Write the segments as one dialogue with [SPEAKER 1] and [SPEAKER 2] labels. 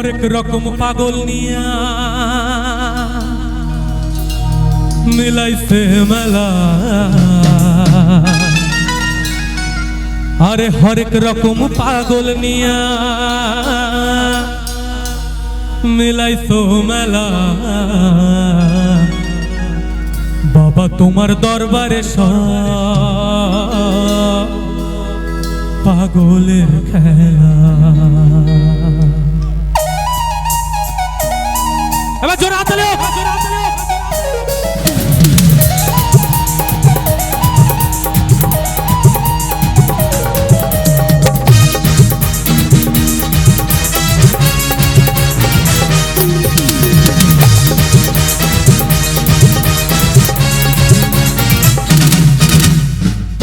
[SPEAKER 1] হরেক রকম পাগল নিয়া মিলাইছে মেলা। আরে হরেক রকম পাগল নিয়া মিলাইছো মেলা। বাবা তোমার দরবারে সব পাগলের খেলা। এবার জোরে হাতালে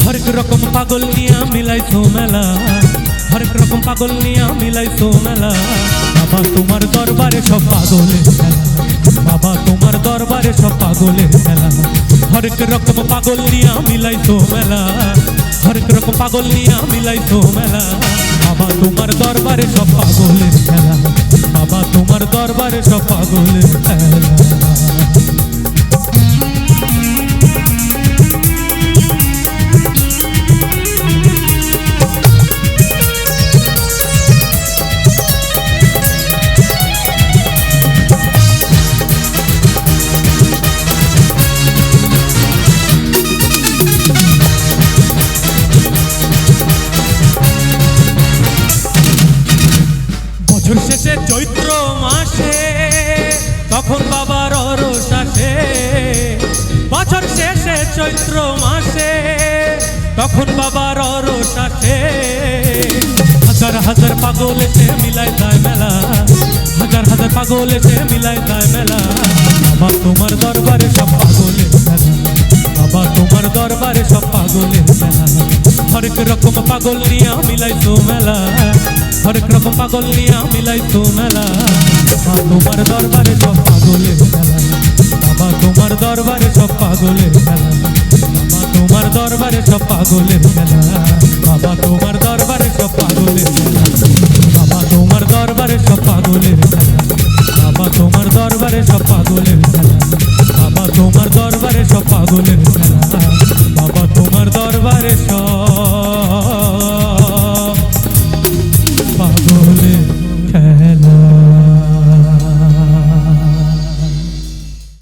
[SPEAKER 1] হরেক রকম পাগল নিয়া মিলাইছো মেলা। হরেক রকম পাগল নিয়া মিলাইছো মেলা। বাবা, তোমার দরবারে সব পাগলের খেলা। বাবা, তোমার দরবারে সব পাগলের খেলা। হরেক রকম পাগল নিয়া মিলাইছো মেলা। হরেক রকম পাগল নিয়া মিলাইছো মেলা। বাবা, তোমার দরবারে সব পাগলে খেলা। বাবা, তোমার দরবারে সব পাগলে খেলা। শেষে চৈত্র মাসে, তখন বাবার অরস আসে। বছর শেষে চৈত্র মাসে, তখন বাবার অরস আসে। হাজার হাজার পাগল এসে মিলাই দেয় মেলা, হাজার হাজার পাগল এসে মিলাই তাই মেলা। বাবা তোমার দরবারে সব পাগলের মেলা, বাবা তোমার দরবারে সব পাগলের মেলা। হরেক রকম পাগল নিয়া মিলাইছো মেলা। হরেক রকম পাগল নিয়া মিলাইছো মেলা। বাবা তোমার দরবারে সব পাগলের মেলা। বাবা তোমার দরবারে সব পাগলের মেলা। বাবা তোমার দরবারে সব পাগলের মেলা। বাবা তোমার দরবারে সব পাগলের মেলা। বাবা তোমার দরবারে সব পাগলের মেলা। বাবা তোমার দরবারে সব পাগলের মেলা। বাবা তোমার দরবারে সব পাগলের